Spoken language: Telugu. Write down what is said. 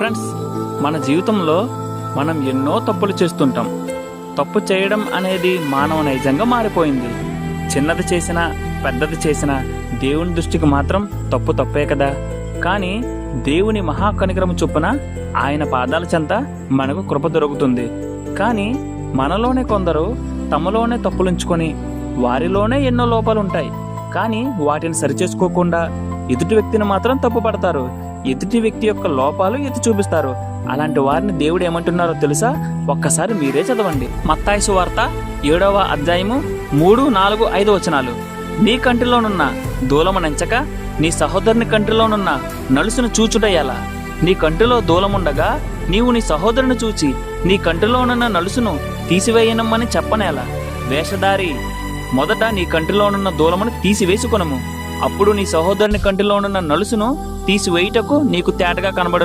ఫ్రెండ్స్ మన జీవితంలో మనం ఎన్నో తప్పులు చేస్తుంటాం. తప్పు చేయడం అనేది మానవ నైజంగా మారిపోయింది. చిన్నది చేసినా పెద్దది చేసినా దేవుని దృష్టికి మాత్రం తప్పు తప్పే కదా. కానీ దేవుని మహాకనికరము చొప్పున ఆయన పాదాల చెంత మనకు కృప దొరుకుతుంది. కానీ మనలోనే కొందరు తమలోనే తప్పులుంచుకొని వారిలోనే ఎన్నో లోపాలు ఉంటాయి కానీ వాటిని సరిచేసుకోకుండా ఎదుటి వ్యక్తిని మాత్రం తప్పు పడతారు. ఎదుటి వ్యక్తి యొక్క లోపాలు ఎత్తి చూపిస్తారు. అలాంటి వారిని దేవుడు ఏమంటున్నారో తెలుసా? ఒక్కసారి మీరే చదవండి. మత్తాయిసు వార్త ఏడవ అధ్యాయము మూడు నాలుగు ఐదు వచనాలు. నీ కంటిలోనున్న దూలమునంచక నీ సహోదరుని కంటిలోనున్న నలుసును చూచుటయ్యాలా. నీ కంటిలో దూలముండగా నీవు నీ సహోదరుని చూచి నీ కంటిలోనున్న నలుసును తీసివేయనమ్మని చెప్పనేలా. వేషధారి మొదట నీ కంటిలోనున్న దూలమును తీసివేసుకొనము. అప్పుడు నీ సహోదరుని కంటిలోనున్న నలుసును తీసివేయుటకు నీకు తేటగా కనబడు